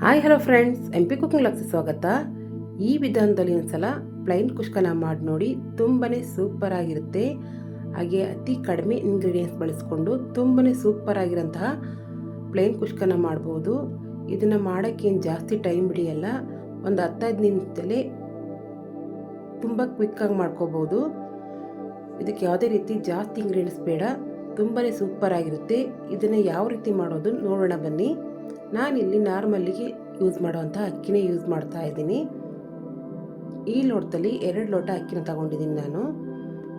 Hi, hello friends. M P cooking lux ಸ್ವಾಗತ. ಈ ವಿಧಾನದಲ್ಲಿ ಒಂದ್ಸಲ ಪ್ಲೈನ್ ಕುಷ್ಕನ ಮಾಡಿ ನೋಡಿ ತುಂಬಾ ಸೂಪರ್ ಆಗಿರುತ್ತೆ. ಹಾಗೆ ಅತಿ ಕಡಿಮೆ ಇಂಗ್ರೀಡಿಯೆಂಟ್ಸ್ ಬಳಸ್ಕೊಂಡು ತುಂಬಾ ಸೂಪರ್ ಆಗಿರೋಂತಹ ಪ್ಲೈನ್ ಕುಷ್ಕನ ಮಾಡ್ಬೋದು. ಇದನ್ನು ಮಾಡೋಕ್ಕೇನು ಜಾಸ್ತಿ ಟೈಮ್ ಹಿಡಿಯಲ್ಲ, ಒಂದು ಹತ್ತೈದು ನಿಮಿಷದಲ್ಲೇ ತುಂಬ ಕ್ವಿಕ್ಕಾಗಿ ಮಾಡ್ಕೋಬೋದು. ಇದಕ್ಕೆ ಯಾವುದೇ ರೀತಿ ಜಾಸ್ತಿ ಇಂಗ್ರೀಡಿಯೆಂಟ್ಸ್ ಬೇಡ ತುಂಬಾ ಸೂಪರ್ ಆಗಿರುತ್ತೆ. ಇದನ್ನು ಯಾವ ರೀತಿ ಮಾಡೋದು ನೋಡೋಣ ಬನ್ನಿ. ನಾನಿಲ್ಲಿ ನಾರ್ಮಲ್ಲಿಗೆ ಯೂಸ್ ಮಾಡುವಂಥ ಅಕ್ಕಿನೇ ಯೂಸ್ ಮಾಡ್ತಾ ಇದ್ದೀನಿ. ಈ ಲೋಟದಲ್ಲಿ ಎರಡು ಲೋಟ ಅಕ್ಕಿನ ತಗೊಂಡಿದ್ದೀನಿ ನಾನು.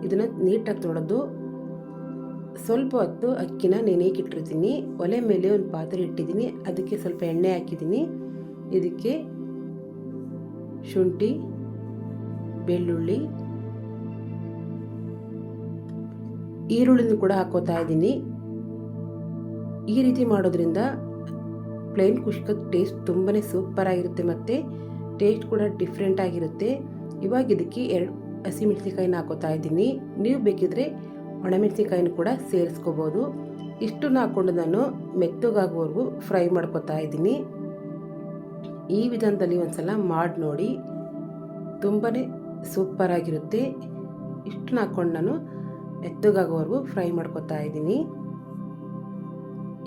ಇದನ್ನು ನೀಟಾಗಿ ತೊಳೆದು ಸ್ವಲ್ಪ ಹೊತ್ತು ಅಕ್ಕಿನ ನೆನೆಯಕ್ಕೆ ಇಟ್ಟಿರ್ತೀನಿ ಒಲೆ ಮೇಲೆ ಒಂದು ಪಾತ್ರೆ ಇಟ್ಟಿದ್ದೀನಿ. ಅದಕ್ಕೆ ಸ್ವಲ್ಪ ಎಣ್ಣೆ ಹಾಕಿದ್ದೀನಿ. ಇದಕ್ಕೆ ಶುಂಠಿ, ಬೆಳ್ಳುಳ್ಳಿ, ಈರುಳ್ಳಿನೂ ಕೂಡ ಹಾಕೋತಾ ಇದ್ದೀನಿ. ಈ ರೀತಿ ಮಾಡೋದ್ರಿಂದ ಪ್ಲೇನ್ ಕುಷ್ಕದ ಟೇಸ್ಟ್ ತುಂಬಾ ಸೂಪರ್ ಆಗಿರುತ್ತೆ ಮತ್ತು ಟೇಸ್ಟ್ ಕೂಡ ಡಿಫ್ರೆಂಟ್ ಆಗಿರುತ್ತೆ. ಇವಾಗ ಇದಕ್ಕೆ ಎರಡು ಹಸಿಮೆಣಸಿಕಾಯಿನ ಹಾಕೋತಾ ಇದ್ದೀನಿ. ನೀವು ಬೇಕಿದ್ರೆ ಒಣಮೆಣಸಿಕಾಯಿನ ಕೂಡ ಸೇರಿಸ್ಕೋಬೋದು. ಇಷ್ಟನ್ನು ಹಾಕ್ಕೊಂಡು ನಾನು ಮೆತ್ತಗಾಗುವವರೆಗೂ ಫ್ರೈ ಮಾಡ್ಕೋತಾ ಇದ್ದೀನಿ. ಈ ವಿಧಾನದಲ್ಲಿ ಒಂದ್ಸಲ ಮಾಡಿ ನೋಡಿ. ತುಂಬಾ ಸೂಪರ್ ಆಗಿರುತ್ತೆ ಇಷ್ಟನ್ನ ಹಾಕ್ಕೊಂಡು ನಾನು ಮೆತ್ತಗಾಗೋವರೆಗೂ ಫ್ರೈ ಮಾಡ್ಕೋತಾ ಇದ್ದೀನಿ.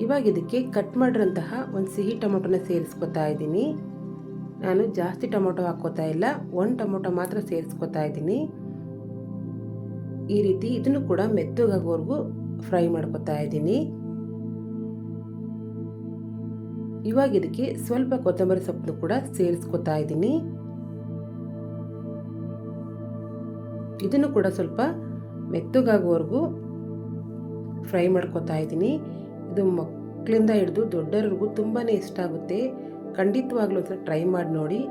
ಇವಾಗ ಇದಕ್ಕೆ ಕಟ್ ಮಾಡಿರೋಂತಹ ಒಂದು ಸಿಹಿ ಟೊಮೊಟೊನ ಸೇರಿಸ್ಕೊತಾ ಇದ್ದೀನಿ. ನಾನು ಜಾಸ್ತಿ ಟೊಮೊಟೊ ಹಾಕ್ಕೋತಾ ಇಲ್ಲ, ಒಂದು ಟೊಮೊಟೊ ಮಾತ್ರ ಸೇರಿಸ್ಕೊತಾ ಇದ್ದೀನಿ. ಈ ರೀತಿ ಇದನ್ನು ಕೂಡ ಮೆತ್ತಗಾಗೋವರೆಗೂ ಫ್ರೈ ಮಾಡ್ಕೊತಾ ಇದ್ದೀನಿ. ಇವಾಗ ಇದಕ್ಕೆ ಸ್ವಲ್ಪ ಕೊತ್ತಂಬರಿ ಸೊಪ್ಪನ್ನು ಕೂಡ ಸೇರಿಸ್ಕೊತಾ ಇದ್ದೀನಿ. ಇದನ್ನು ಕೂಡ ಸ್ವಲ್ಪ ಮೆತ್ತಗಾಗೋವರೆಗೂ ಫ್ರೈ ಮಾಡ್ಕೊತಾ ಇದ್ದೀನಿ. ಇದು ಮಕ್ಕಳಿಂದ ಹಿಡಿದು ದೊಡ್ಡವ್ರಿಗೂ ತುಂಬಾ ಇಷ್ಟ ಆಗುತ್ತೆ. ಖಂಡಿತವಾಗ್ಲೂ ಒಂಥರ ಟ್ರೈ ಮಾಡಿ ನೋಡಿ.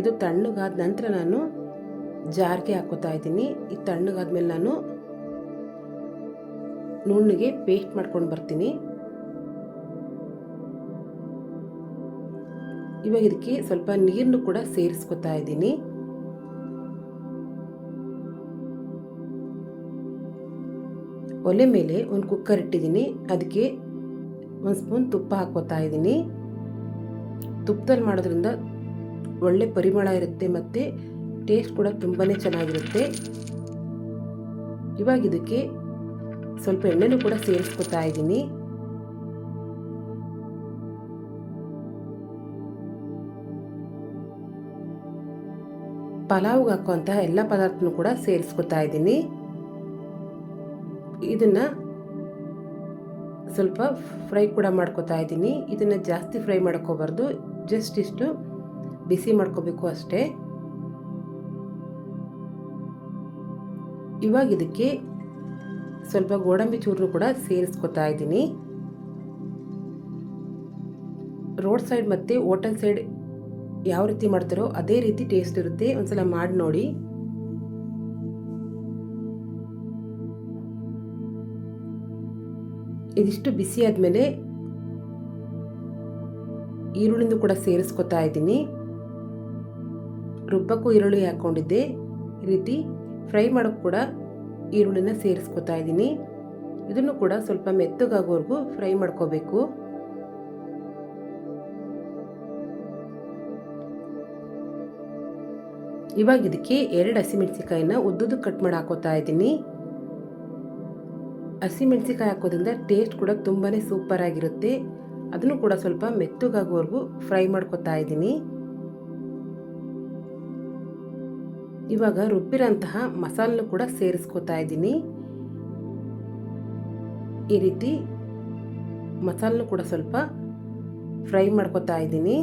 ಇದು ತಣ್ಣಗಾದ ನಂತರ ನಾನು ಜಾರಿಗೆ ಹಾಕೋತಾ ಇದ್ದೀನಿ. ಈ ತಣ್ಣಗಾದ್ಮೇಲೆ ನಾನು ನುಣ್ಣಗೆ ಪೇಸ್ಟ್ ಮಾಡ್ಕೊಂಡು ಬರ್ತೀನಿ. ಇವಾಗ ಇದಕ್ಕೆ ಸ್ವಲ್ಪ ನೀರನ್ನು ಕೂಡ ಸೇರಿಸ್ಕೊತಾ ಇದ್ದೀನಿ. ಒಲೆ ಮೇಲೆ ಒಂದು ಕುಕ್ಕರ್ ಇಟ್ಟಿದ್ದೀನಿ. ಅದಕ್ಕೆ ಒಂದು ಸ್ಪೂನ್ ತುಪ್ಪ ಹಾಕೋತಾ ಇದ್ದೀನಿ. ತುಪ್ಪದಲ್ಲಿ ಮಾಡೋದ್ರಿಂದ ಒಳ್ಳೆ ಪರಿಮಳ ಇರುತ್ತೆ ಮತ್ತು ಟೇಸ್ಟ್ ಕೂಡ ತುಂಬಾ ಚೆನ್ನಾಗಿರುತ್ತೆ. ಇವಾಗ ಇದಕ್ಕೆ ಸ್ವಲ್ಪ ಎಣ್ಣೆನೂ ಕೂಡ ಸೇರಿಸ್ಕೊತಾ ಇದ್ದೀನಿ. ಪಲಾವ್ಗೆ ಹಾಕುವಂತಹ ಎಲ್ಲ ಪದಾರ್ಥನೂ ಕೂಡ ಸೇರಿಸ್ಕೊತಾ ಇದ್ದೀನಿ. ಇದನ್ನು ಸ್ವಲ್ಪ ಫ್ರೈ ಕೂಡ ಮಾಡ್ಕೋತಾ ಇದ್ದೀನಿ. ಇದನ್ನು ಜಾಸ್ತಿ ಫ್ರೈ ಮಾಡ್ಕೋಬಾರ್ದು. ಜಸ್ಟ್ ಇಷ್ಟು ಬಿಸಿ ಮಾಡ್ಕೋಬೇಕು ಅಷ್ಟೇ. ಇವಾಗ ಇದಕ್ಕೆ ಸ್ವಲ್ಪ ಗೋಡಂಬಿ ಚೂರು ಕೂಡ ಸೇರಿಸ್ಕೊತಾ ಇದ್ದೀನಿ. ರೋಡ್ ಸೈಡ್ ಮತ್ತು ಹೋಟೆಲ್ ಸೈಡ್ ಯಾವ ರೀತಿ ಮಾಡ್ತಾರೋ ಅದೇ ರೀತಿ ಟೇಸ್ಟ್ ಇರುತ್ತೆ. ಒಂದ್ಸಲ ಮಾಡಿ ನೋಡಿ. ಇದಿಷ್ಟು ಬಿಸಿ ಆದಮೇಲೆ ಈರುಳ್ಳಿಂದು ಕೂಡ ಸೇರಿಸ್ಕೊತಾ ಇದ್ದೀನಿ. ರುಬ್ಬಕ್ಕೂ ಈರುಳ್ಳಿ ಹಾಕ್ಕೊಂಡಿದ್ದೆ ಈ ರೀತಿ ಫ್ರೈ ಮಾಡೋಕ್ಕೆ ಕೂಡ ಈರುಳ್ಳಿನ ಸೇರಿಸ್ಕೊತಾ ಇದ್ದೀನಿ. ಇದನ್ನು ಕೂಡ ಸ್ವಲ್ಪ ಮೆತ್ತಗಾಗೋವರೆಗೂ ಫ್ರೈ ಮಾಡ್ಕೋಬೇಕು. ಇವಾಗ ಇದಕ್ಕೆ ಎರಡು ಹಸಿಮೆಣಸಿಕಾಯಿನ ಉದ್ದುದ್ದು ಕಟ್ ಮಾಡಿ ಹಾಕೋತಾ ಇದ್ದೀನಿ. ಹಸಿಮೆಣಸಿಕಾಯಿ ಹಾಕೋದ್ರಿಂದ ಟೇಸ್ಟ್ ಕೂಡ ತುಂಬಾ ಸೂಪರ್ ಆಗಿರುತ್ತೆ. ಅದನ್ನು ಕೂಡ ಸ್ವಲ್ಪ ಮೆತ್ತಗಾಗುವವರೆಗೂ ಫ್ರೈ ಮಾಡ್ಕೊತಾ ಇದ್ದೀನಿ. ಇವಾಗ ರುಬ್ಬಿರೋಂತಹ ಮಸಾಲನ್ನು ಕೂಡ ಸೇರಿಸ್ಕೊತಾ ಇದ್ದೀನಿ. ಈ ರೀತಿ ಮಸಾಲನ್ನು ಕೂಡ ಸ್ವಲ್ಪ ಫ್ರೈ ಮಾಡ್ಕೊತಾ ಇದ್ದೀನಿ.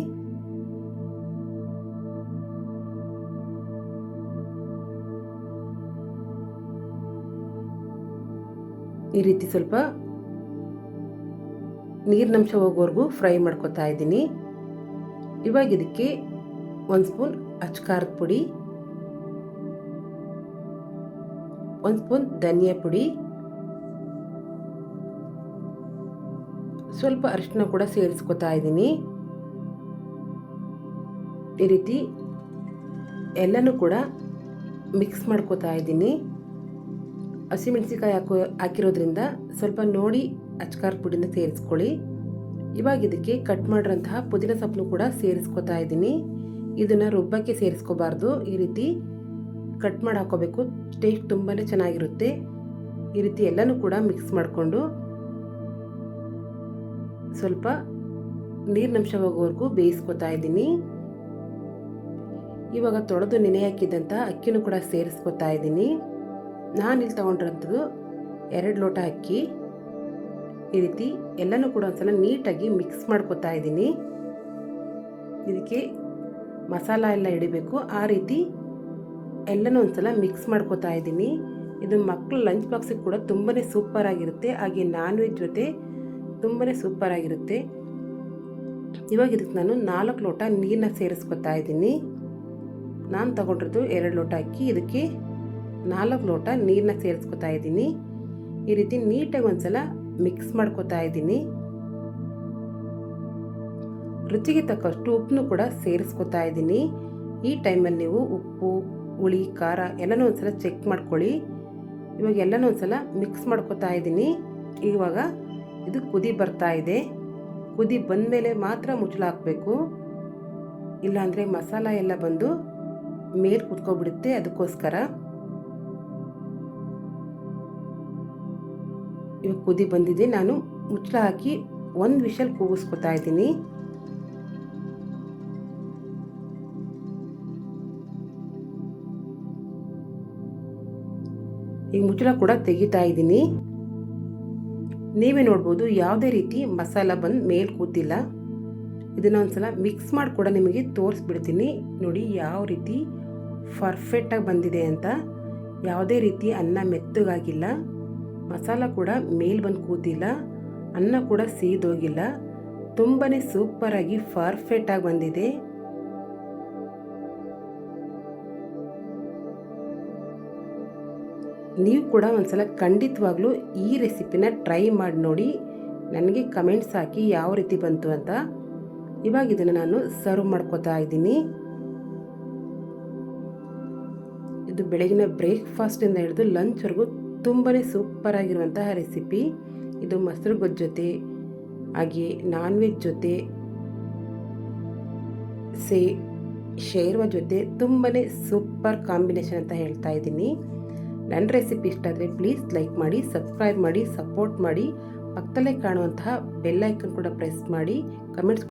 ಈ ರೀತಿ ಸ್ವಲ್ಪ ನೀರಿನಂಶ ಹೋಗೋವರೆಗೂ ಫ್ರೈ ಮಾಡ್ಕೊತಾ ಇದ್ದೀನಿ. ಇವಾಗ ಇದಕ್ಕೆ ಒಂದು ಸ್ಪೂನ್ ಅಚ್ಕಾರದ ಪುಡಿ, ಒಂದು ಸ್ಪೂನ್ ಧನಿಯಾ ಪುಡಿ, ಸ್ವಲ್ಪ ಅರಿಶಿನ ಕೂಡ ಸೇರಿಸ್ಕೊತಾ ಇದ್ದೀನಿ. ಈ ರೀತಿ ಎಲ್ಲನೂ ಕೂಡ ಮಿಕ್ಸ್ ಮಾಡ್ಕೋತಾ ಇದ್ದೀನಿ. ಹಸಿಮೆಣಸಿಕಾಯಿ ಹಾಕೋ, ಹಾಕಿರೋದ್ರಿಂದ ಸ್ವಲ್ಪ ನೋಡಿ ಅಚ್ಕಾರ ಪುಡಿನ ಸೇರಿಸ್ಕೊಳ್ಳಿ. ಇವಾಗ ಇದಕ್ಕೆ ಕಟ್ ಮಾಡಿರೋಂತಹ ಪುದೀನ ಸೊಪ್ಪನ್ನು ಕೂಡ ಸೇರಿಸ್ಕೊತಾ ಇದ್ದೀನಿ. ಇದನ್ನು ರುಬ್ಬಕ್ಕೆ ಸೇರಿಸ್ಕೋಬಾರ್ದು. ಈ ರೀತಿ ಕಟ್ ಮಾಡಿ ಹಾಕೋಬೇಕು. ಟೇಸ್ಟ್ ತುಂಬಾ ಚೆನ್ನಾಗಿರುತ್ತೆ. ಈ ರೀತಿ ಎಲ್ಲನೂ ಕೂಡ ಮಿಕ್ಸ್ ಮಾಡಿಕೊಂಡು ಸ್ವಲ್ಪ ನೀರಿನಂಶ ಹೋಗೋವರೆಗೂ ಬೇಯಿಸ್ಕೊತಾ ಇದ್ದೀನಿ. ಇವಾಗ ತೊಳೆದು ನೆನೆ ಹಾಕಿದ್ದಂಥ ಅಕ್ಕಿನೂ ಕೂಡ ಸೇರಿಸ್ಕೊತಾ ಇದ್ದೀನಿ. ನಾನಿಲ್ಲಿ ತೊಗೊಂಡಿರೋಂಥದ್ದು ಎರಡು ಲೋಟ ಅಕ್ಕಿ. ಈ ರೀತಿ ಎಲ್ಲನೂ ಕೂಡ ಒಂದ್ಸಲ ನೀಟಾಗಿ ಮಿಕ್ಸ್ ಮಾಡ್ಕೊತಾ ಇದ್ದೀನಿ. ಇದಕ್ಕೆ ಮಸಾಲ ಎಲ್ಲ ಹಿಡಿಬೇಕು ಆ ರೀತಿ ಎಲ್ಲನೂ ಒಂದ್ಸಲ ಮಿಕ್ಸ್ ಮಾಡ್ಕೊತಾ ಇದ್ದೀನಿ. ಇದು ಮಕ್ಕಳು ಲಂಚ್ ಬಾಕ್ಸಿಗೆ ಕೂಡ ತುಂಬಾ ಸೂಪರ್ ಆಗಿರುತ್ತೆ. ಹಾಗೆ ನಾನ್ ವೆಜ್ ಜೊತೆ ತುಂಬಾ ಸೂಪರ್ ಆಗಿರುತ್ತೆ. ಇವಾಗ ಇದಕ್ಕೆ ನಾನು ನಾಲ್ಕು ಲೋಟ ನೀರನ್ನ ಸೇರಿಸ್ಕೊತಾ ಇದ್ದೀನಿ. ನಾನು ತಗೊಂಡಿರೋದು ಎರಡು ಲೋಟ ಅಕ್ಕಿ. ಇದಕ್ಕೆ ನಾಲ್ಕು ಲೋಟ ನೀರನ್ನ ಸೇರಿಸ್ಕೊತಾ ಇದ್ದೀನಿ. ಈ ರೀತಿ ನೀಟಾಗಿ ಒಂದ್ಸಲ ಮಿಕ್ಸ್ ಮಾಡ್ಕೊತಾ ಇದ್ದೀನಿ. ರುಚಿಗೆ ತಕ್ಕಷ್ಟು ಉಪ್ಪನ್ನು ಕೂಡ ಸೇರಿಸ್ಕೊತಾ ಇದ್ದೀನಿ. ಈ ಟೈಮಲ್ಲಿ ನೀವು ಉಪ್ಪು, ಹುಳಿ, ಖಾರ ಎಲ್ಲನೂ ಒಂದ್ಸಲ ಚೆಕ್ ಮಾಡ್ಕೊಳ್ಳಿ. ಇವಾಗ ಎಲ್ಲನೂ ಒಂದ್ಸಲ ಮಿಕ್ಸ್ ಮಾಡ್ಕೊತಾ ಇದ್ದೀನಿ. ಇವಾಗ ಇದು ಕುದಿ ಬರ್ತಾ ಇದೆ. ಕುದಿ ಬಂದಮೇಲೆ ಮಾತ್ರ ಮುಚ್ಚಳ ಹಾಕಬೇಕು. ಇಲ್ಲಾಂದರೆ ಮಸಾಲ ಎಲ್ಲ ಬಂದು ಮೇಲೆ ಕುತ್ಕೊಬಿಡುತ್ತೆ ಅದಕ್ಕೋಸ್ಕರ. ಇವಾಗ ಕುದಿ ಬಂದಿದೆ. ನಾನು ಮುಚ್ಚಳ ಹಾಕಿ ಒಂದು ವಿಷಲ್ ಕೂಗಿಸ್ಕೊತಾ ಇದ್ದೀನಿ. ಈಗ ಮುಚ್ಚಳ ಕೂಡ ತೆಗಿತಾ ಇದ್ದೀನಿ. ನೀವೇ ನೋಡ್ಬೋದು, ಯಾವುದೇ ರೀತಿ ಮಸಾಲ ಬಂದು ಮೇಲೆ ಕೂತಿಲ್ಲ. ಇದನ್ನು ಒಂದ್ಸಲ ಮಿಕ್ಸ್ ಮಾಡಿ ಕೂಡ ನಿಮಗೆ ತೋರಿಸ್ಬಿಡ್ತೀನಿ. ನೋಡಿ ಯಾವ ರೀತಿ ಪರ್ಫೆಕ್ಟಾಗಿ ಬಂದಿದೆ ಅಂತ. ಯಾವುದೇ ರೀತಿ ಅನ್ನ ಮೆತ್ತಗಾಗಿಲ್ಲ. ಮಸಾಲ ಕೂಡ ಮೇಲ್ ಬಂದು ಕೂತಿಲ್ಲ, ಅನ್ನ ಕೂಡ ಸೀದೋಗಿಲ್ಲ. ತುಂಬಾ ಸೂಪರಾಗಿ ಪರ್ಫೆಕ್ಟಾಗಿ ಬಂದಿದೆ. ನೀವು ಕೂಡ ಒಂದ್ಸಲ ಖಂಡಿತವಾಗ್ಲೂ ಈ ರೆಸಿಪಿನ ಟ್ರೈ ಮಾಡಿ ನೋಡಿ. ನನಗೆ ಕಮೆಂಟ್ಸ್ ಹಾಕಿ ಯಾವ ರೀತಿ ಬಂತು ಅಂತ. ಇವಾಗ ಇದನ್ನು ನಾನು ಸರ್ವ್ ಮಾಡ್ಕೋತಾ ಇದ್ದೀನಿ. ಇದು ಬೆಳಗಿನ ಬ್ರೇಕ್ಫಾಸ್ಟಿಂದ ಹಿಡಿದು ಲಂಚ್ವರೆಗೂ ತುಂಬಾ ಸೂಪರ್ ಆಗಿರುವಂತಹ ರೆಸಿಪಿ. ಇದು ಮೊಸರು ಜೊತೆ, ಹಾಗೆ ನಾನ್ ವೆಜ್ ಜೊತೆ, ಸೇ, ಶೇರ್ವ ಜೊತೆ ತುಂಬಾ ಸೂಪರ್ ಕಾಂಬಿನೇಷನ್ ಅಂತ ಹೇಳ್ತಾ ಇದ್ದೀನಿ. ನನ್ನ ರೆಸಿಪಿ ಇಷ್ಟ ಆದರೆ ಪ್ಲೀಸ್ ಲೈಕ್ ಮಾಡಿ ಸಬ್ಸ್ಕ್ರೈಬ್ ಮಾಡಿ ಸಪೋರ್ಟ್ ಮಾಡಿ, ಪಕ್ಕದಲ್ಲೇ ಕಾಣುವಂತಹ ಬೆಲ್ಲೈಕನ್ ಕೂಡ ಪ್ರೆಸ್ ಮಾಡಿ ಕಮೆಂಟ್ಸ್